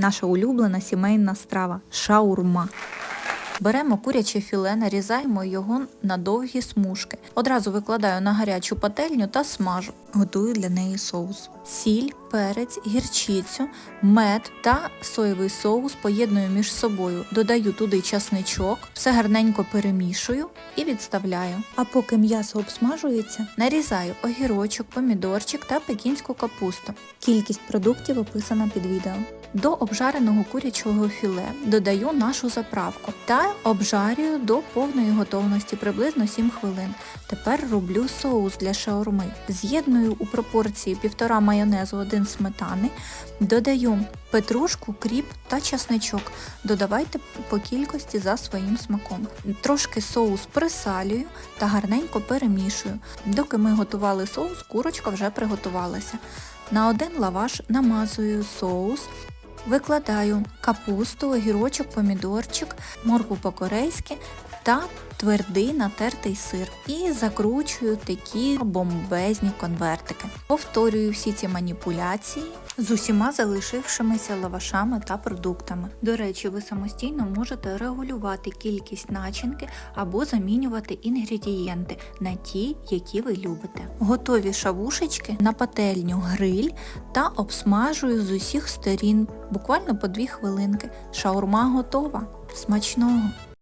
наша улюблена сімейна страва шаурма. Беремо куряче філе, нарізаємо його на довгі смужки. Одразу викладаю на гарячу пательню та смажу. Готую для неї соус. Сіль, перець, гірчицю, мед та соєвий соус поєдную між собою. Додаю туди часничок, все гарненько перемішую і відставляю. А поки м'ясо обсмажується, нарізаю огірочок, помідорчик та пекінську капусту. Кількість продуктів описана під відео. До обжареного курячого філе додаю нашу заправку та обжарюю до повної готовності приблизно 7 хвилин. Тепер роблю соус для шаурми. З'єдную у пропорції 1,5 майонезу 1 сметани, додаю петрушку, кріп та часничок. Додавайте по кількості за своїм смаком. Трошки соус присалюю та гарненько перемішую. Доки ми готували соус, курочка вже приготувалася. На один лаваш намазую соус, викладаю капусту, огірочок, помідорчик, моркву по-корейськи та твердий натертий сир і закручую такі бомбезні конвертики. Повторюю всі ці маніпуляції з усіма залишившимися лавашами та продуктами. До речі, ви самостійно можете регулювати кількість начинки або замінювати інгредієнти на ті, які ви любите. Готові шавушечки на пательню гриль та обсмажую з усіх сторін буквально по 2 хвилинки. Шаурма готова. Смачного!